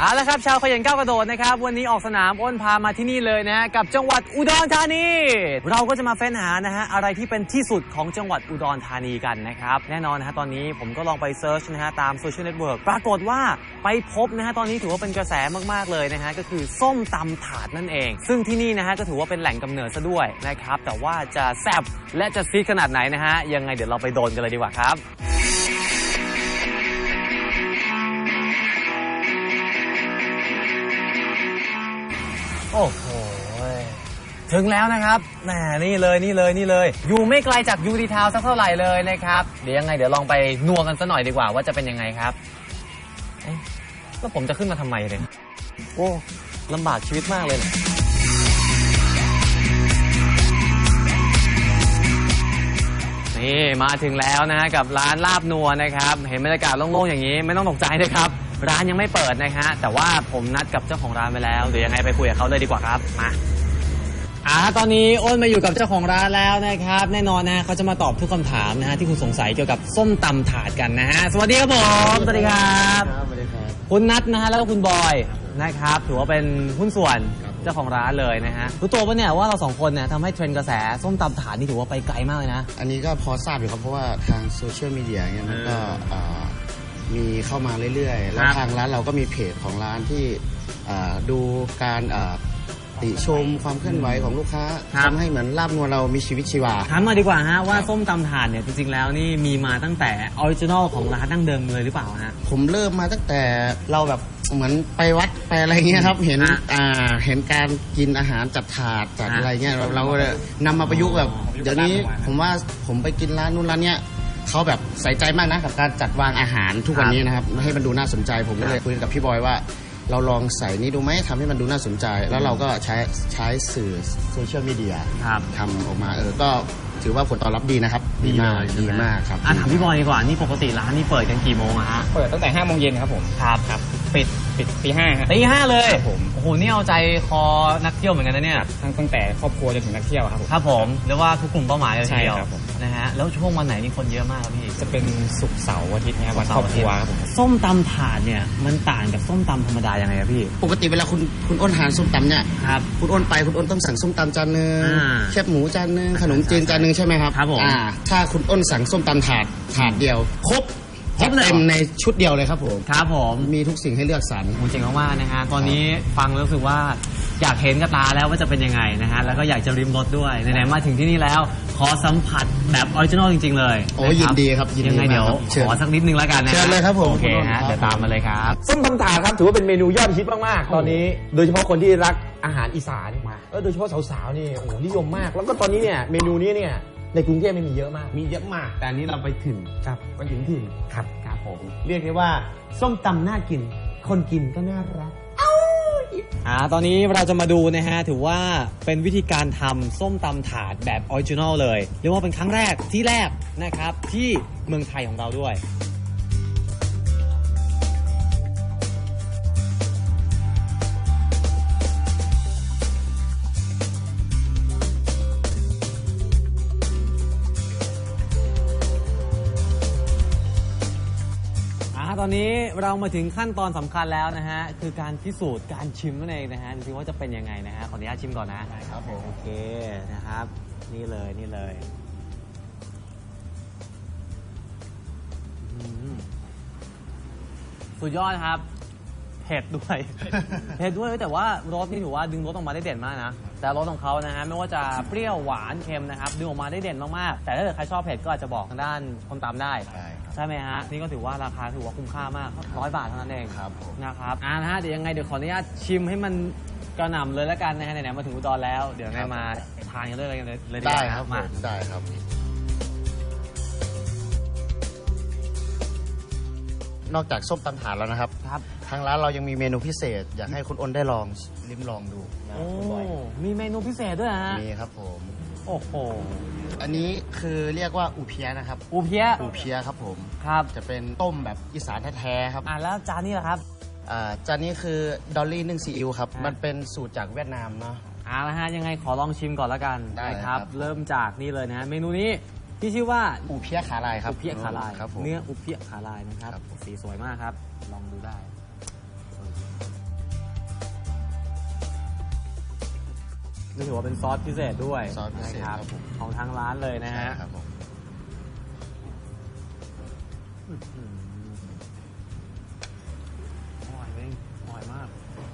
เอาละครับชาวขยันก้าวกระโดดนะครับ วันนี้ออกสนามอ้นพามาที่นี่เลยนะฮะกับจังหวัดอุดรธานี เราก็จะมาเฟ้นหานะฮะอะไรที่เป็นที่สุดของจังหวัดอุดรธานีกันนะครับแน่นอนนะฮะตอนนี้ผมก็ลองไปเซิร์ชนะฮะตามโซเชียลเน็ตเวิร์กปรากฏว่าไปพบนะฮะตอนนี้ถือว่าเป็นกระแสมากๆเลยนะฮะก็คือส้มตำถาดนั่นเอง ซึ่งที่นี่นะฮะก็ถือว่าเป็นแหล่งกำเนิดซะด้วยนะครับแต่ว่าจะแซ่บและจะซีดขนาดไหนนะฮะยังไงเดี๋ยวเราไปโดนกันเลยดีกว่าครับ อ้โหถึงแล้วนะครับแหมนี่เลยนี่เลยนี่เลย อยู่ไม่ไกลจากยูดีทาวสักเท่าไหร่เลยนะครับ เดี๋ยวยังไงเดี๋ยวลองไปนัวกันสัหน่อยดีกว่าว่าจะเป็นยังไงครับเอ๊ะแล้วผมจะขึ้นมาทำไมเลยโอ้ลำบากชีวิตมากเลยเนี่ยนี่มาถึงแล้วนะฮะกับร้านลาบนัวนะครับ เห็นบรรยากาศโล่งๆอย่างนี้ ไม่ต้องตกใจนะครับ ร้านยังไม่เปิดนะฮะแต่ว่าผมนัดกับเจ้าของร้านไปแล้วเดี๋ยวยังไงไปคุยกับเขาเลยดีกว่าครับมาอ่าตอนนี้อ้นมาอยู่กับเจ้าของร้านแล้วนะครับ แน่นอนนะเขาจะมาตอบทุกคำถามนะฮะที่คุณสงสัยเกี่ยวกับส้มตำถาดกันนะฮะสวัสดีครับผมสวัสดีครับ สวัสดีครับ คุณนัทนะฮะแล้วก็คุณบอยนะครับ ถือว่าเป็นหุ้นส่วนครับเจ้าของร้านเลยนะฮะรู้ตัวปะเนี่ยว่าเราสองคนเนี่ยทำให้เทรนด์กระแสส้มตำถาดนี่ถือว่าไปไกลมากเลยนะ อันนี้ก็พอทราบอยู่ครับเพราะว่าทางโซเชียลมีเดียเนี่ยมันก็เอออ่า มีเข้ามาเรื่อยๆ แล้วครับทางร้านเราก็มีเพจของร้านที่อ่าดูการอ่าติชมความเคลื่อนไหวของลูกค้าครับทำให้เหมือนลาบนัวเรามีชีวิตชีวาถามมาดีกว่าฮะว่าครับส้มตำถาดเนี่ยจริงๆแล้วนี่มีมาตั้งแต่ออริจินอลของร้านดั้งเดิมเลยหรือเปล่าฮะผมเริ่มมาตั้งแต่เราแบบเหมือนไปวัดไปอะไรเงี้ยครับเห็นอะอ่าเห็นการกินอาหารจัดถาดจัดอะอะไรเงี้ยเราเราก็เลยนำมาประยุกต์แบบอ๋อเดี๋ยวนี้ผมว่าผมไปกินร้านนู้นร้านเนี้ย เขาแบบใส่ใจมากนะกับการจัดวางอาหารทุกวันนี้นะครับให้มันดูน่าสนใจผมก็เลยคุยกับพี่บอยว่า เราลองใส่นี้ดูไหมทำให้มันดูน่าสนใจ แล้วเราก็ใช้ใช้สื่อโซเชียลมีเดียครับทำออกมาเออก็ถือว่าผลตอบรับดีนะครับ ดีมากเลยใช่ดีไหมากครับอะถามพี่บอยดีกว่านี่ปกติร้านนี่เปิดกันกี่โมงอะฮะเปิดตั้งแต่5โมงเย็นครับผมครับครับปิด ปิดตีห้าฮะตีห้าเลยครับผม โอ้โหนี่เอาใจคอนักเที่ยวเหมือนกันนะเนี่ยทั้งตั้งแต่ครอบครัวจนถึงนักเที่ยวครับผม ครับผมเรียกว่าทุกกลุ่มเป้าหมายเลยทีเดียวใช่ครับผม นะฮะแล้วช่วงวันไหนนี่คนเยอะมากครับพี่ จะเป็นศุกร์เสาร์อาทิตย์เนี่ยวันครอบครัวครับผม ส้มตำถาดเนี่ยมันต่างกับส้มตำธรรมดายังไงครับพี่ ปกติเวลาคุณคุณอ้นทานส้มตำเนี่ยครับ คุณอ้นไปคุณอ้นต้องสั่งส้มตำจานหนึ่งอ่าแคบหมูจานหนึ่งขนมจีนจานหนึ่งใช่ไหมครับครับผม อ่าถ้าคุณอ้นสั่งส้มตำถาดถาดเดียว ครบ ครบเลยเหรอ เต็มในชุดเดียวเลยครับผม ครับผมมีทุกสิ่งให้เลือกสรรโอ้เจ๋งมากๆนะฮะตอนนี้ฟังแล้วรู้สึกว่าอยากเห็นกับตาแล้วว่าจะเป็นยังไงนะฮะแล้วก็อยากจะริมรสด้วยไหนๆมาถึงที่นี่แล้ว ขอสัมผัสแบบออริจินอลจริง ๆ เลยโอ้ะยินดีครับยินดียังไงเดี๋ยวมากครับเชิญขอสักนิดนึงแล้วกันนะฮะเชิญเลยครับผม โอเคคุณอ้นฮะครับเดี๋ยวตามมาเลยครับ ส้มตำถาดครับถือว่าเป็นเมนูยอดฮิตมากๆ ตอนนี้ โดยเฉพาะคนที่รักอาหารอีสานเออโดยเฉพาะสาวๆนี่โอ้โหนิยมมาก แล้วก็ตอนนี้เนี่ยเมนูนี้เนี่ย ในกรุงเทพไม่มีเยอะมาก มีเยอะมาก แต่อันนี้เราไปถึงครับมันถึงถิ่นครับครับผม เรียกได้ว่า ส้มตำน่ากิน คนกินก็น่ารักอ่าตอนนี้เราจะมาดูนะฮะ ถือว่าเป็นวิธีการทำส้มตำถาดแบบออริจินอลเลย เรียกว่าเป็นครั้งแรกที่แรกนะครับ ที่เมืองไทยของเราด้วย ตอนนี้เรามาถึงขั้นตอนสำคัญแล้วนะฮะ คือการพิสูจน์การชิมนั่นเองนะฮะดูสิว่าจะเป็นยังไงนะฮะ ขออนุญาตชิมก่อนนะได้ครับผม โอเคนะครับ นี่เลยนี่เลยอืมสุดยอดครับ เผ็ดด้วย เผ็ดด้วยแต่ว่ารสนี่ถือว่าดึงรสออกมาได้เด่นมากนะ แต่รสของเขานะฮะไม่ว่าจะเปรี้ยวหวานเค็มนะครับดึงออกมาได้เด่นมากๆ แต่ถ้าเกิดใครชอบเผ็ดก็อาจจะบอกทางด้านคนตามได้ใช่ครับใช่ไหมฮะ นี่ก็ถือว่าราคาถือว่าคุ้มค่ามากร้อยบาทเท่านั้นเองครับผม นะครับอ่านะฮะเดี๋ยวยังไงเดี๋ยวขออนุญาตชิมให้มันกระหน่ำเลยแล้วกันนะฮะไหนๆมาถึงอุดรแล้ว เดี๋ยวไงมาทานกันเลยเลยเลยดีกได้ว่าครับผมา มได้ครับ นอกจากส้มตำถาดแล้วนะครับ ครับทางร้านเรายังมีเมนูพิเศษ อยากให้คุณอ้นได้ลองลิ้มลองดูนะโอ้คุณบอยมีเมนูพิเศษด้วยฮะ มีครับผม โอ้โห อันนี้คือเรียกว่าอูเพียนะครับ อูเพียะอูเพียครับผม ครับ จะเป็นต้มแบบอีสานแท้ๆครับ อ่าแล้วจานนี้ล่ะครับ อ่า จานนี้คือดอลลี่นึ่งซีอิ๊วครับอ่ามัมันเป็นสูตรจากเวียดนามเนาะอ่าละฮะยังไงขอลองชิมก่อนละกันได้นะคครัรับบเริ่มจากนี่เลยนะฮะเมนูนี้ที่ชื่อว่าอูเพียขาลายครับอุเพียขาลายครับผมเนื้ออุเพียขาลายนะครับครับผมสีสวยมากครับ ลองดูได้ นี่ถือว่าเป็นซอสพิเศษด้วยซอสพิเศษนะครับครับผม ของทางร้านเลยนะฮะครับผมอร่อยจริงอร่อยมาก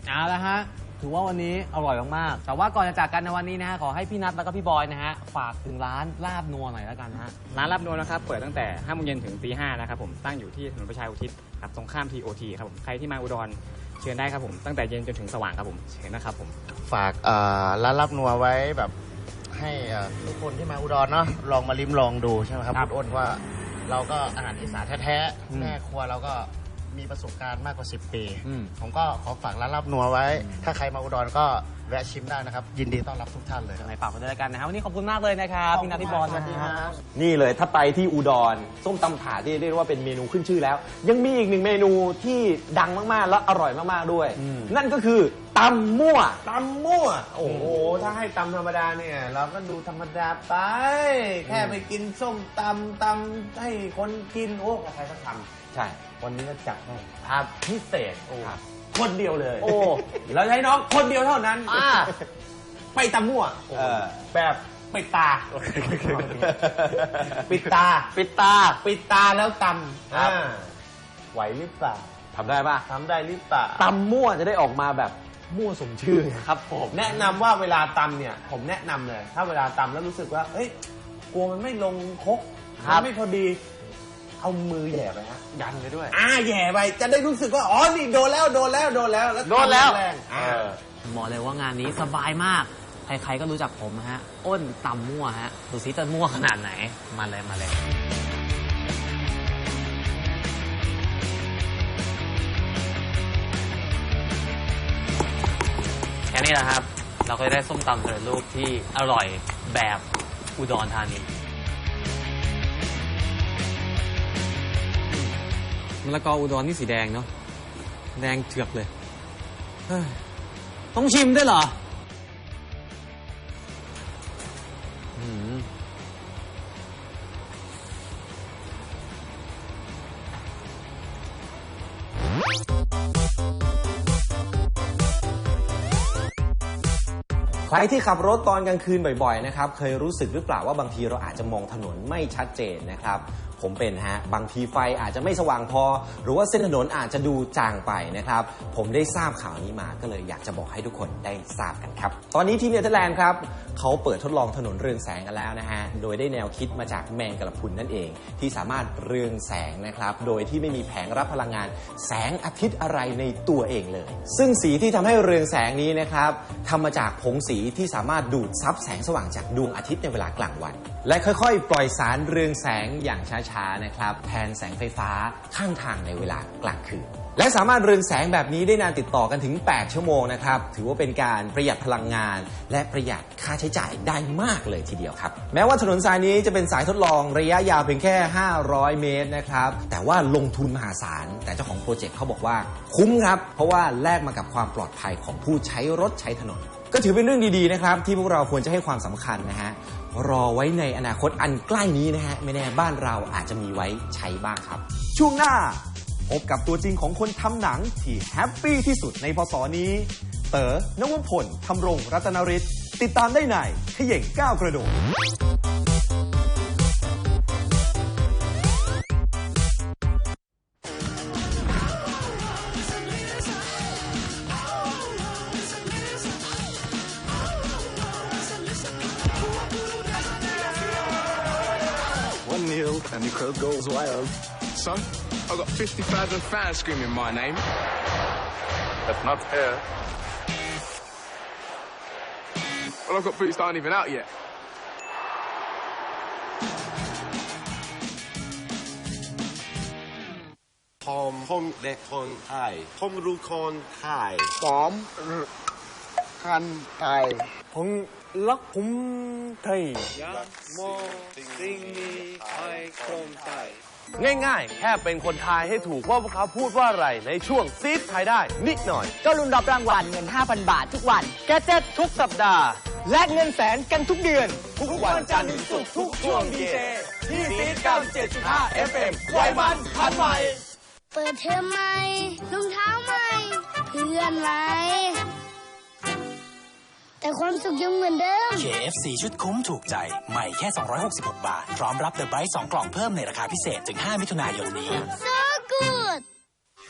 เอาละฮะ ถือว่าวันนี้อร่อยมากๆ แต่ว่าก่อนจะจากกันในวันนี้นะฮะ ขอให้พี่นัทแล้วก็พี่บอยนะฮะ ฝากถึงร้านลาบนัวหน่อยแล้วกันนะฮะ ร้านรับนวลนะครับ เปิดตั้งแต่5โมงเย็นถึงตี5นะครับผม ตั้งอยู่ที่ถนนประชาอุทิศครับ ตรงข้าม TOT ครับผม ใครที่มาอุดร เชิญได้ครับผมตั้งแต่เย็นจนถึงสว่างครับผมเชิญนะครับผมฝากเอ่อร้านรับนัวไว้แบบให้เอ่อทุกคนที่มาอุดรเนาะลองมาลิ้มลองดูใช่ไหมครับครับคุณอ้นว่าเราก็อาหารอีสานแท้อืมๆแม่ครัวเราก็ มีประสบการณ์มากกว่า 10 ปี อืม ผมก็ขอฝากร้านรับนัวไว้ ถ้าใครมาอุดรก็แวะชิมได้นะครับ ยินดีต้อนรับทุกท่านเลยคยัรับ งไงฝากไว้ด้วยแล้วกันนะฮะวันนี้ขอบคุณมากเลยนะครับพี่นัทพี่บอยสวัสดีครับนี่เลยถ้าไปที่อุดรส้มตำถาดที่เรียกได้ว่าเป็นเมนูขึ้นชื่อแล้ว ยังมีอีกหนึ่งเมนูที่ดังมากๆ และอร่อยมากๆด้วยอืมนั่นก็คือตำมั่ว ตำมั่ว โอ้โห ถ้าให้ตำธรรมดาเนี่ย เราก็ดูธรรมดาไป แค่ไปกินส้มตำตำให้คนกิน โอ้ใครก็ทใช่ำ วันนี้ก็จัดให้ทาพิเศษโอ้ครับ คนเดียวเลยโอ้ แล้วให้น้องคนเดียวเท่านั้น อ่า ไปตำมั่วเออ แบบปิดตา ปิดตา ปิดตา ปิดตาแล้วตำครับ อ่าไหวหรือเปล่าทำได้ปะทำได้หรือเปล่า ตำมั่วจะได้ออกมาแบบมั่วสมชื่อไงครับผม แนะนำว่าเวลาตำเนี่ย ผมแนะนำเลย ถ้าเวลาตำแล้วรู้สึกว่า เอ้ยกลัวมันไม่ลงครกครัมับนไม่พอดี เอามือแหย่ไปฮะยันไปด้วย อ่าแหย่ไปจะได้รู้สึกว่าอ๋อนี่โดนแล้วโดนแล้วโดนแล้วแล้วโดนแล้วแรงๆอ่าบอกเลยว่างานนี้สบายมาก ใครๆก็รู้จักผมฮะ อ้นตำมั่วฮะ ดูซิจะมั่วขนาดไหน มาเลยมาเลย แค่นี้แหละครับ เราก็จะได้ส้มตำสำเร็จรูปที่อร่อยแบบอุดรธานี มะละกออุดรนี่สีแดงเนาะแดงเถือกเลยเฮ้ยต้องชิมด้วยเหรออืมใครที่ขับรถตอนกลางคืนบ่อยๆนะครับ เคยรู้สึกหรือเปล่าว่าบางทีเราอาจจะมองถนนไม่ชัดเจนนะครับ ผมเป็นฮะ บางทีไฟอาจจะไม่สว่างพอ หรือว่าเส้นถนนอาจจะดูจางไปนะครับ ผมได้ทราบข่าวนี้มาก็เลยอยากจะบอกให้ทุกคนได้ทราบกันครับ ตอนนี้ที่เนเธอร์แลนด์ครับเขาเปิดทดลองถนนเรืองแสงกันแล้วนะฮะ โดยได้แนวคิดมาจากแมงกระพุนนั่นเอง ที่สามารถเรืองแสงนะครับ โดยที่ไม่มีแผงรับพลังงาน แสงอาทิตย์อะไรในตัวเองเลย ซึ่งสีที่ทำให้เรืองแสงนี้นะครับทำมาจากผงสีที่สามารถดูดซับแสงสว่างจากดวงอาทิตย์ในเวลากลางวัน และค่อยๆ ปล่อยสารเรืองแสงอย่างช้าๆนะครับแทนแสงไฟฟ้าข้างทางในเวลากลางคืนและสามารถเรืองแสงแบบนี้ได้นานติดต่อกันถึง 8 ชั่วโมงนะครับ ถือว่าเป็นการประหยัดพลังงาน และประหยัดค่าใช้จ่ายได้มากเลยทีเดียวครับ แม้ว่าถนนสายนี้จะเป็นสายทดลองระยะยาวเพียงแค่ 500 เมตรนะครับ แต่ว่าลงทุนมหาศาล แต่เจ้าของโปรเจกต์เขาบอกว่าคุ้มครับ เพราะว่าแลกมากับความปลอดภัยของผู้ใช้รถใช้ถนน ก็ถือเป็นเรื่องดีๆนะครับที่พวกเราควรจะให้ความสำคัญนะฮะ รอไว้ในอนาคตอันใกล้นี้นะฮะไม่แน่บ้านเราอาจจะมีไว้ใช้บ้างครับ ช่วงหน้าพบกับตัวจริงของคนทำหนังที่แฮปปี้ที่สุดในพศนี้ เต๋อนวพลทำรงรัตนฤทธิ์ติดตามได้ในขย่งก้าวกระโดด Fifty thousand fans screaming my name. That's not fair. Well, I've got boots that aren't even out yet. Tom, Tom, Le Con, Hi. Tom Rucon, Hi. Tom, Rucon, Hi. Pung, Lắc, Pum, Thầy. Yak, Mo, Sing, Mi, Hai, Con, Thầy. มคันไทยผมรักผมไทยง่ายๆ แค่เป็นคนไทยให้ถูกว่าพวกเขาพูดว่าอะไรในช่วงซีดไทยได้นิดหน่อย ก็ลุ้นรับรางวัลเงิน 5,000 บาททุกวัน แกเจ็ตทุกสัปดาห์ และเงินแสนกันทุกเดือน ทุกวันจันทร์ถึงศุกร์ทุกช่วงดีเจที่ซีด97.5 FM ไวยมันพันใหม่ เปิดเทอมใหม่รองเท้าใหม่เลื่อนไหม แต่ความสุขยังเหมือนเดิม KFC ชุดคุ้มถูกใจ ใหม่แค่ 266 บาท พร้อมรับเดอะไบรท์2กล่องเพิ่มในราคาพิเศษถึง 5 มิถุนายนนี้ so good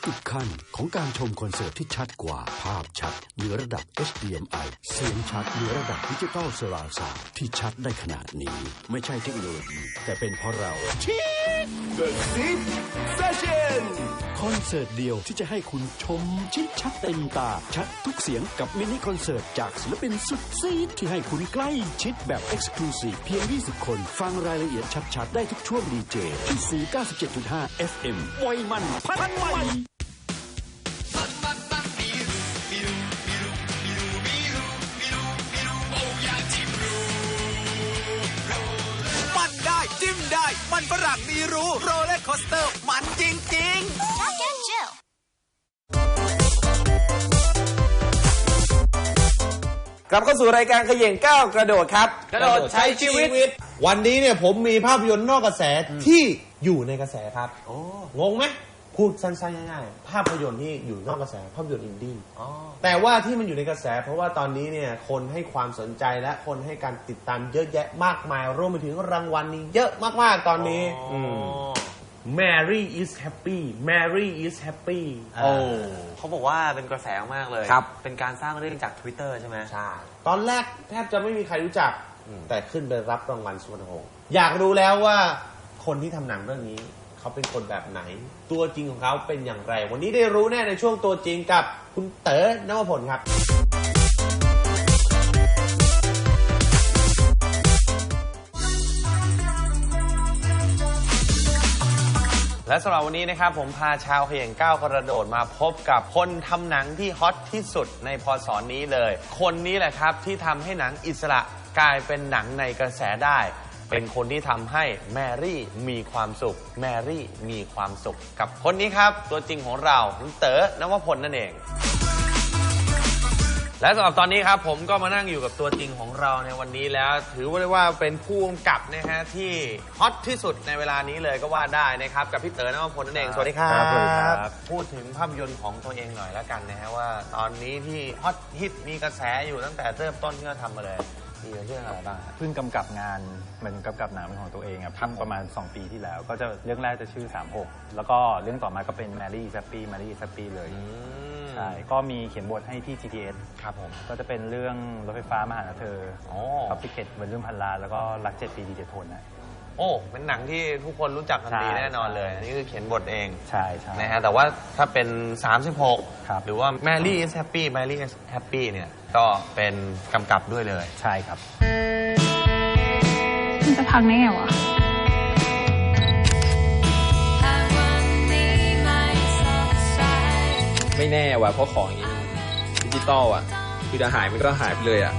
อีกขั้นของการชมคอนเสิร์ตที่ชัดกว่าภาพชัดเหนือระดับ HDMI เสียงชัดเหนือระดับดิจิตอลเซอร์ราวด์ซาวด์ที่ชัดได้ขนาดนี้ ไม่ใช่เทคโนโลยีแต่เป็นเพราะเรา The Zip Session คอนเสิร์ตเดียวที่จะให้คุณชมชิดชัดเต็มตา ชัดทุกเสียงกับมินิคอนเสิร์ตจากศิลปินสุดซีดที่ให้คุณใกล้ชิดแบบ Exclusive เพียง 20 คน ฟังรายละเอียดชัดๆ ได้ทุกช่วงดีเจที่ 497.5 FM ไวมันพันใหม่ มได้มันฝรั่งมีรู้โรลเลอร์คอสเตอร์ มันจริงๆกลับเข้าสู่รายการเขย่งก้าวกระโดดครับ กระโดดใช้ชีวิต วันนี้เนี่ยผมมีภาพยนตร์นอกกระแสที่อยู่ในกระแสครับงงไหม พูดสั้นๆง่ายๆภาพยนตร์ที่อยู่นอกกระแสภาพยนตร์อินดี้แต่ว่าที่มันอยู่ในกระแส เพราะว่าตอนนี้เนี่ยคนให้ความสนใจและคนให้การติดตามเยอะแยะมากมายรวมไปถึงรางวัลนี้เยอะมากๆตอนนี้ Mary is happy Mary is happy โอ้เขาบอกว่าเป็นกระแสมากเลยครับ เป็นการสร้างเรื่องจาก Twitter ใช่ไหมใช่ ตอนแรกแทบจะไม่มีใครรู้จัก แต่ขึ้นไปรับรางวัลสุวรรณหงส์อยากรู้แล้วว่าคนที่ทำหนังเรื่องนี้ เขาเป็นคนแบบไหน ตัวจริงของเขาเป็นอย่างไร วันนี้ได้รู้แน่ในช่วงตัวจริงกับคุณเต๋อนวพลครับ และสำหรับวันนี้นะครับ ผมพาชาวเขย่งก้าวกระโดดมาพบกับคนทำหนังที่ฮอตที่สุดในพศนี้เลย คนนี้แหละครับที่ทำให้หนังอิสระกลายเป็นหนังในกระแสได้ เป็นคนที่ทำให้แมรี่มีความสุข แมรี่มีความสุข กับคนนี้ครับ ตัวจริงของเราคุณเต๋อนวพลนั่นเอง และสำหรับตอนนี้ครับ ผมก็มานั่งอยู่กับตัวจริงของเราในวันนี้แล้ว ถือว่าได้ว่าเป็นผู้กำกับนะฮะที่ฮอตที่สุดในเวลานี้เลยก็ว่าได้นะครับ กับพี่เต๋อนวพลนั่นเองสวัสดีครับครับสวัสดีครับ พูดถึงภาพยนตร์ของตัวเองหน่อยแล้วกันนะฮะว่า ตอนนี้ที่ฮอตฮิตมีกระแสอยู่ตั้งแต่เริ่มต้นที่เราทำมาเลย มีเรื่องอะไรบ้างฮะเพิ่งกำกับงานเหมือนกำกับหนังเป็นของตัวเองครับทำประมาณ 2 ปีที่แล้ว ก็จะเรื่องแรกจะชื่อ 36 แล้วก็เรื่องต่อมาก็เป็น Mary is Happy Mary is Happy เลยใช่ก็มีเขียนบทให้ที่ GTS ครับผมก็จะเป็นเรื่องรถไฟฟ้ามาหาเธอโอ้พับพิเกตเป็นเรื่องพันล้านแล้วก็รักเจ็ดปีดีเจทนนะโอ้เป็นหนังที่ทุกคนรู้จักกันดีใช่แน่นอนเลยอันนี่คือเขียนบทเองใช่ใช่นะฮะแต่ว่าถ้าเป็น 36ครับหรือว่า Mary is Happy Mary is Happy เนี่ย ก็เป็นกำกับด้วยเลย ใช่ครับ มันจะพังได้ไงวะ ไม่แน่ว่ะเพราะของอย่างนี้มันดิจิตอลอะ คือจะหายมันก็หายไปเลยอะ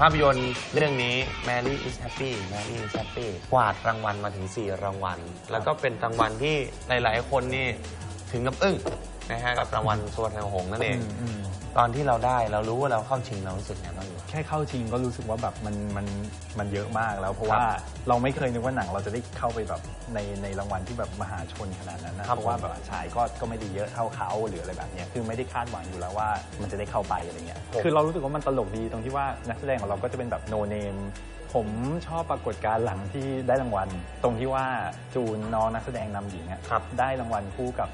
ภาพยนตร์เรื่องนี้ Mary is Happy Mary is Happy กวาดรางวัลมาถึง 4 รางวัล แล้วก็เป็นรางวัลที่หลาย ๆ คนนี่ถึงกับอึ้ง นะฮะกับรางวัลสวนหงส์นั่นเอง อืม ตอนที่เราได้เรารู้ว่าเราเข้าชิงเรารู้สึกไงบ้างอยู่ แค่เข้าชิงก็รู้สึกว่าแบบมันมันมันเยอะมากแล้วเพราะครับว่าเราไม่เคยนึกว่าหนังเราจะได้เข้าไปแบบในในรางวัลที่แบบมหาชนขนาดนั้นนะครับเพราะว่าแบบฉายก็ก็ไม่ได้เยอะเท่าเขาหรืออะไรแบบเนี้ยคือไม่ได้คาดหวังอยู่แล้วว่ามันจะได้เข้าไปอะไรเงี้ยผมคือเรารู้สึกว่ามันตลกดีตรงที่ว่านักแสดงของเราก็จะเป็นแบบโนเนมผมชอบปรากฏการณ์หลังที่ได้รางวัล ตรงที่ว่าจูนน้องนักแสดงนำหญิงอะได้รางวัลคู่กับ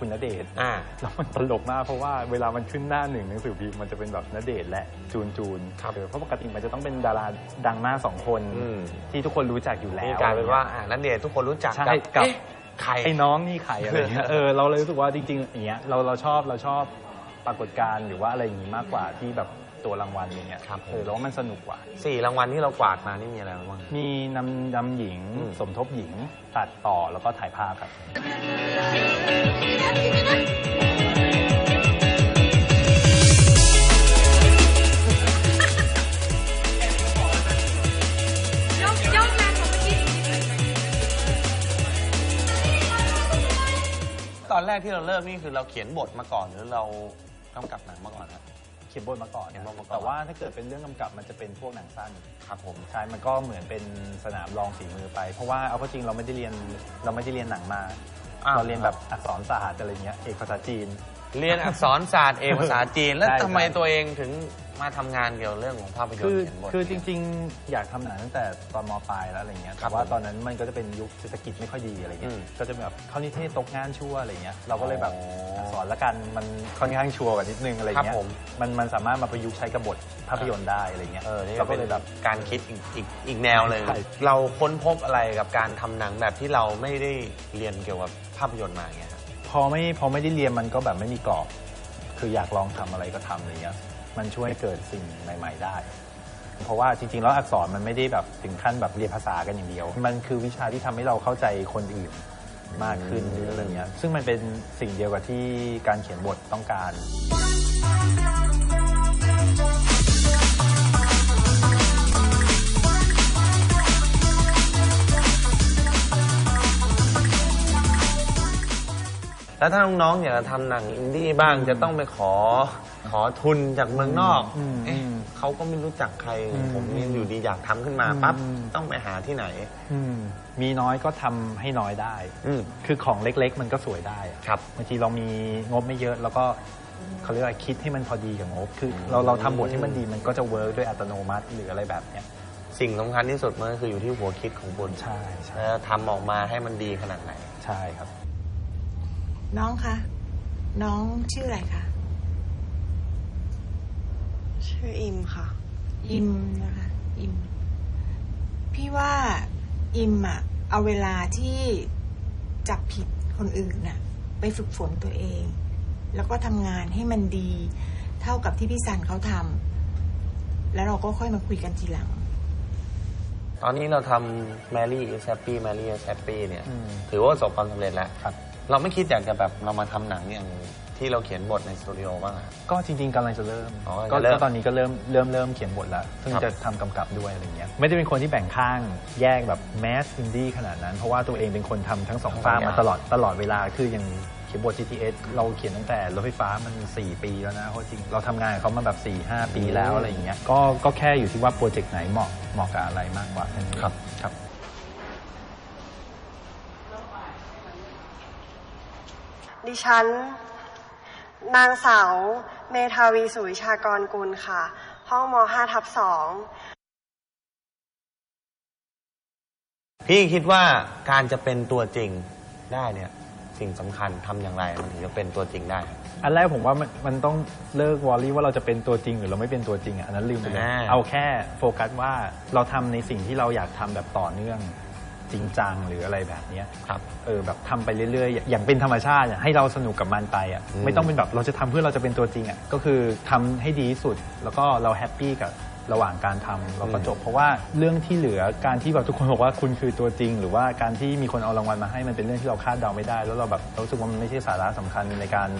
คุณณเดชน์อ่า แล้วมันตลกมากเพราะว่าเวลามันขึ้นหน้าหนึ่งหนังสือพิมพ์มันจะเป็นแบบณเดชน์และจูนจูนเออเพราะปกติมันจะต้องเป็นดาราดังมากสองคน อืม ที่ทุกคนรู้จักอยู่แล้วนี่กลายเป็นว่าอ่านันเดชน์ทุกคนรู้จักใช่กับกับเอ๊ะใคร ไอ้น้องนี่ใครอะไรเงี้ย เออเราเลยรู้สึกว่าจริงๆอย่างเงี้ยเราเราชอบเราชอบปรากฏการณ์หรือว่าอะไรอย่างงี้มากกว่าที่แบบ ตัวรางวัลอย่างเงี้ยครับผม เออเราว่ามันสนุกกว่า สี่รางวัลที่เรากวาดมานี่มีอะไรบ้าง มีนำนำหญิงอืม สมทบหญิงตัดต่อแล้วก็ถ่ายภาพครับตอนแรกที่เราเริ่มนี่คือเราเขียนบทมาก่อนหรือเรากำกับหนังมาก่อนครับ เขียนบทมาก่อน เขียนบทมาก่อน แต่ว่าถ้าเกิดเป็นเรื่องกำกับมันจะเป็นพวกหนังสั้น ครับผม ใช่ มันก็เหมือนเป็นสนามลองฝีมือไป เพราะว่าเอาเข้าจริงเราไม่ได้เรียนเราไม่ได้เรียนหนังมาอ้าวเราเรียนแบบอักษรศาสตร์อะไรเงี้ย เอกภาษาจีน เรียนอักษรศาสตร์เอกภาษาจีน แล้วใช่ทำไมใช่ตัวเองถึงมาทำงานเกี่ยวกับเรื่องของภาพยนตคือร์เขียนบท คือจเนี่ยริงๆ อยากทำหนังตั้งแต่ตอนมปลายแล้วอะไรเงี้ยครัแต่บว่าผมตอนนั้นมันก็จะเป็นยุคเศรษฐกิจไม่ค่อยดีอะไรอืเงี้ยมก็จะแบบเข้านิเทศตกงานชั่วอะไรเงี้ยเราก็เลยแบบอ๋ออัอักษรละกันมันค่อนข้างชัวร์กว่านิดนึงอะไรครับเงี้ยผม มันมันสามารถมาประยุกต์ใช้กับบทภาพยนตร์ได้อะไรเงี้ยเออนี่เราก็ก็เป็นเลยแบบ การคิดอีกอีกอีกแนวเลย ใช่ เราค้นพบอะไรกับการทำหนังแบบที่เราไม่ได้เรียนเกี่ยวกับภาพยนตร์มาอย่างเงี้ยครับ พอไม่พอไม่ได้เรียนมันก็แบบไม่มีกรอบ คืออยากลองทำอะไรก็ทำอะไรเงี้ยมันช่วยให้เกิดสิ่งใหม่ ๆ ได้ เพราะว่าจริงๆแล้วอักษรมันไม่ได้แบบถึงขั้นแบบเรียนภาษากันอย่างเดียว มันคือวิชาที่ทำให้เราเข้าใจคนอื่นมากขึ้นหรืออะไรเงี้ยซึ่งมันเป็นสิ่งเดียวกับที่การเขียนบทต้องการ แล้วถ้าน้องๆอยากจะทำหนังอินดี้บ้างจะต้องไปขอขอทุนจากเมืองนอกอืมเอ๊ะเขาก็ไม่รู้จักใครอืมผมนี่อยู่ดีอยากทำขึ้นมาปั๊บอืมต้องไปหาที่ไหน อืมมีน้อยก็ทำให้น้อยได้ อืม คือของเล็กๆ มันก็สวยได้อะครับ บางทีเรามีงบไม่เยอะ แล้วก็เขาเรียกว่าคิดให้มันพอดีกับงบ คือเราเราทำบทให้มันดีมันก็จะเวิร์กด้วยอัตโนมัติหรืออะไรแบบเนี้ยสิ่งสำคัญที่สุดมันก็คืออยู่ที่หัวคิดของคุณใช่ใช่แล้วทำออกมาให้มันดีขนาดไหน ใช่ครับ น้องคะน้องชื่ออะไรคะชื่ออิมค่ะ อิมนะคะ อิม พี่ว่าอิมอะเอาเวลาที่จับผิดคนอื่นน่ะ ไปฝึกฝนตัวเอง แล้วก็ทำงานให้มันดี เท่ากับที่พี่สันเขาทำแล้วเราก็ค่อยมาคุยกันทีหลัง ตอนนี้เราทำ Mary is happy Mary is happy เนี่ยอืมถือว่าประสบความสำเร็จแล้วครับ เราไม่คิดอยากจะแบบเรามาทำหนังอย่างที่เราเขียนบทในสตูดิโอบ้างอะ ก็จริงๆกำลังจะเริ่มอ๋อก็จะเริ่มก็ตอนนี้ก็เริ่มเริ่มเริ่มเขียนบทแล้วซึ่งครับ จะทำกำกับด้วยอะไรเงี้ยไม่ได้เป็นคนที่แบ่งข้างแยกแบบแมสอินดี้ขนาดนั้น เพราะว่าตัวเองเป็นคนทำทั้งสองฝ้ากมาตลอดตลอดเวลาคืออย่างเขียนบท GTS เราเขียนตั้งแต่รถไฟฟ้ามัน 4 ปีแล้วนะเพราะจริงเราทำงานกับเขามาแบบ 4 5 ปีแล้วอะไรอย่างเงี้ยก็ก็แค่อยู่ที่ว่าโปรเจกต์ไหนเหมาะเหมาะกับอะไรมากกว่าแค่นั้นเองครับครับ ดิฉัน นางสาวเมธาวีสุวิชากรกุลค่ะ ห้องม 5 ทับ2พี่คิดว่าการจะเป็นตัวจริงได้เนี่ยสิ่งสำคัญทำอย่างไรมันถึงจะเป็นตัวจริงได้ อันแรกผมว่ามันมันต้องเลิกวอรี่ว่าเราจะเป็นตัวจริงหรือเราไม่เป็นตัวจริงอะอันนั้นลืมไปเลยอ่าเอาแค่โฟกัสว่าเราทำในสิ่งที่เราอยากทำแบบต่อเนื่อง จริงจังหรืออะไรแบบเนี้ยครับเออแบบทำไปเรื่อยๆ อย่างเป็นธรรมชาติอะให้เราสนุกกับมันไปอะอืมไม่ต้องเป็นแบบเราจะทำเพื่อเราจะเป็นตัวจริงอะก็คือทำให้ดีที่สุด แล้วก็เราแฮปปี้กับระหว่างการทำเราก็จบ เพราะว่าเรื่องที่เหลือการที่แบบทุกคนบอกว่าคุณคือตัวจริง หรือว่าการที่มีคนเอารางวัลมาให้มันเป็นเรื่องที่เราคาดเดาไม่ได้ แล้วเราแบบเรารู้สึกว่ามันไม่ใช่สาระสำคัญในการ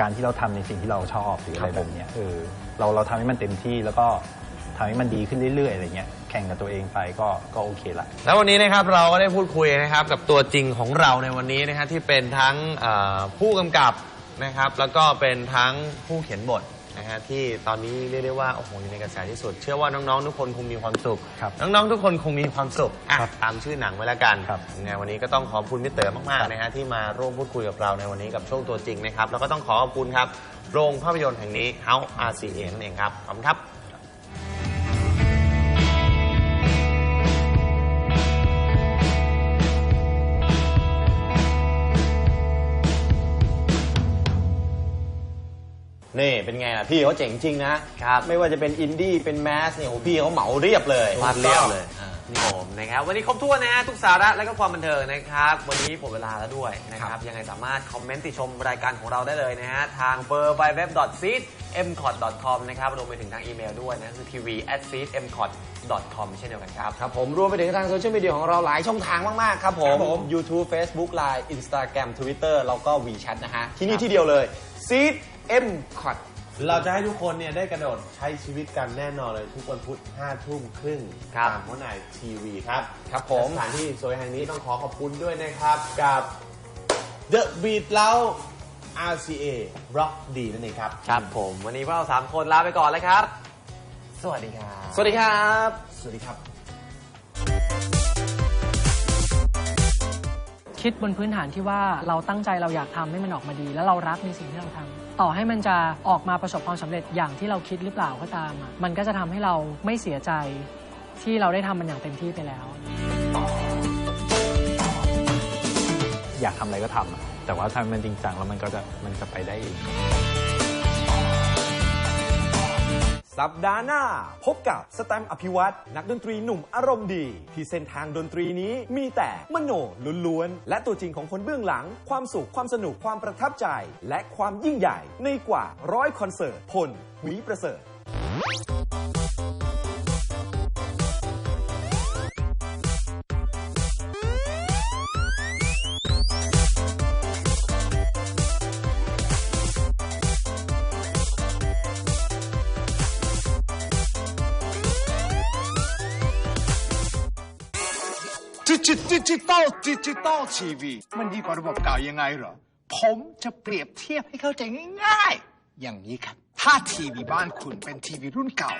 การที่เราทำในสิ่งที่เราชอบหรืออะไรแบบเนี้ยเออเราเราทำให้มันเต็มที่แล้วก็ทำให้มันดีขึ้นเรื่อยๆอะไรเงี้ยแข่งกับตัวเองไปก็ก็โอเคละ แล้ววันนี้นะครับเราก็ได้พูดคุยนะครับกับตัวจริงของเราในวันนี้นะครับที่เป็นทั้งเอ่อผู้กำกับนะครับแล้วก็เป็นทั้งผู้เขียนบทนะฮะที่ตอนนี้เรียกได้ว่าโอ้โหอยู่ในกระแสที่สุด เชื่อว่าน้องๆทุกคนคงมีความสุข ครับน้องๆทุกคนคงมีความสุขอะตามชื่อหนังไว้แล้วกันครับยังไงวันนี้ก็ต้องขอบคุณพี่เต๋อมากๆนะฮะที่มาร่วมพูดคุยกับเราในวันนี้กับช่วงตัวจริงนะครับแล้วก็ต้องขอขอบคุณครับโรงภาพยนตร์แห่งนี้ House RCA นั่นเองครับขอบคุณครับ นี่เป็นไงล่ะพี่เขาเจ๋งจริงนะครับไม่ว่าจะเป็นอินดี้เป็นแมสเนี่ยโอ้โหพี่เขาเหมาเรียบเลยมาเรียบเลยนี่ผมนะครับวันนี้ครบถ้วนนะฮะทุกสาระและก็ความบันเทิงนะครับ วันนี้หมดเวลาแล้วด้วยนะครับยังไงสามารถคอมเมนต์ติชมรายการของเราได้เลยนะฮะ ทาง w w w s e e d m c o t c o m นะครับรวมไปถึงทางอีเมลด้วยนะ คือ tv at s e e d m c o t com เช่นเดียวกันครับ ครับผมรวมไปถึงทางโซเชียลมีเดียของเราหลายช่องทางมาก ๆ ครับผม ครับผม YouTube Facebook Line Instagram Twitter แล้วก็ WeChat นะฮะ ที่นี่ที่เดียวเลย Seed M c o t เราจะให้ทุกคนเนี่ยได้กระโดดใช้ชีวิตกันแน่นอนเลยทุกวันพุธ5ทุ่มครึ่งครับทางหัวหน้าทีวีครับครับผม และสถานที่สวยแห่งนี้ต้องขอขอบคุณด้วยนะครับ กับ The Beat เรา RCA Rock ดีนั่นเองครับ ครับผม วันนี้พวกเราสามคนลาไปก่อนแล้วครับ สวัสดีครับ สวัสดีครับ สวัสดีครับ คิดบนพื้นฐานที่ว่าเราตั้งใจเราอยากทำให้มันออกมาดี แล้วเรารักในสิ่งที่เราทำต่อให้มันจะออกมาประสบความสำเร็จอย่างที่เราคิดหรือเปล่าก็ตามอะมันก็จะทำให้เราไม่เสียใจที่เราได้ทำมันอย่างเต็มที่ไปแล้ว อยากทำอะไรก็ทำอะแต่ว่าถ้ามันจริงจังแล้วมันก็จะมันจะไปได้เอง สัปดาห์หน้า พบกับสแตมอภิวัตนักดนตรีหนุ่มอารมณ์ดี ที่เส้นทางดนตรีนี้มีแต่มโนล้วนๆ และตัวจริงของคนเบื้องหลัง ความสุขความสนุกความประทับใจ และความยิ่งใหญ่ในกว่าร้อยคอนเสิร์ตพลหวีประเสริฐ จิตอลดิจิตอลทีวีมันดีกว่าระบบเก่ายังไงเหรอ ผมจะเปรียบเทียบให้เข้าใจง่ายๆ อย่างนี้ครับ ถ้าทีวีบ้านคุณเป็นทีวีรุ่นเก่า